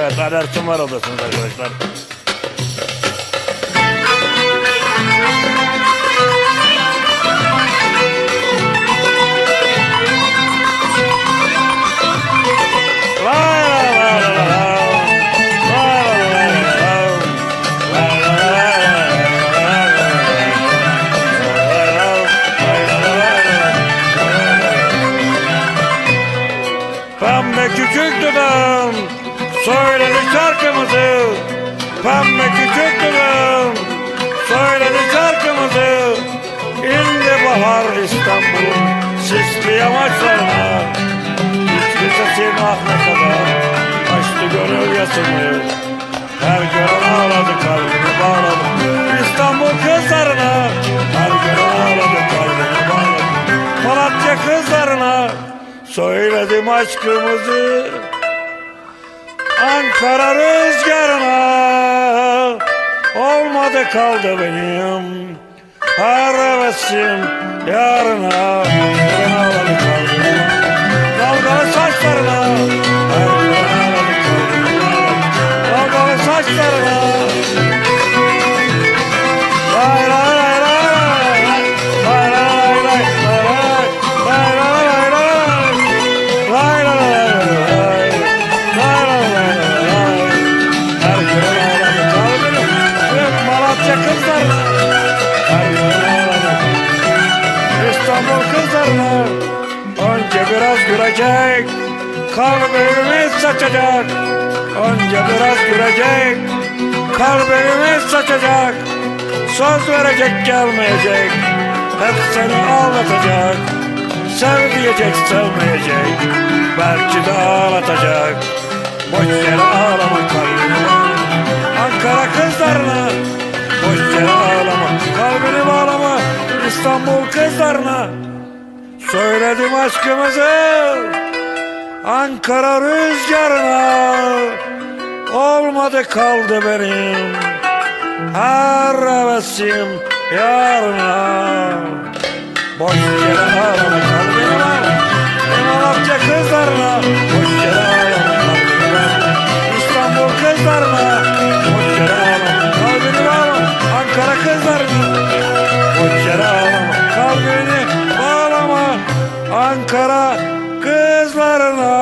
Evet alertim var odasınız arkadaşlar. Pembe küçük dudağım söyledi şarkımızı. Pembe küçük dudağım söyledi şarkımızı. İndi bahar İstanbul'un sisli yamaçlarına. Hiçbir sesin ah ne kadar. Açtı gönül yasını. Her gören ağladı kalbini bağladı. İstanbul kızlarına. Her gören ağladı kalbini bağladı. Malatya kızlarına. Söyledim aşkımızı Ankara rüzgarına. Olmadı kaldı benim. Arabesim yarına. Kınalı kaldı Dalgalı saçlarına. Dalgalı saçlarına. Kızlarına Önce biraz gülecek Kalbimiz saçacak. Önce biraz gülecek Kalbimiz saçacak. Söz verecek gelmeyecek. Hep seni ağlatacak. Sev diyecek sevmeyecek. Belki de ağlatacak. Boş yere ağlama kalbini. Ankara kızlarına. Boş yere ağlama. Kalbini bağlama. İstanbul kızlarına Söyledim aşkımızı. Ankara rüzgarına. Olmadı kaldı benim. Her hevesim yarına. Boş Ankara kızlarına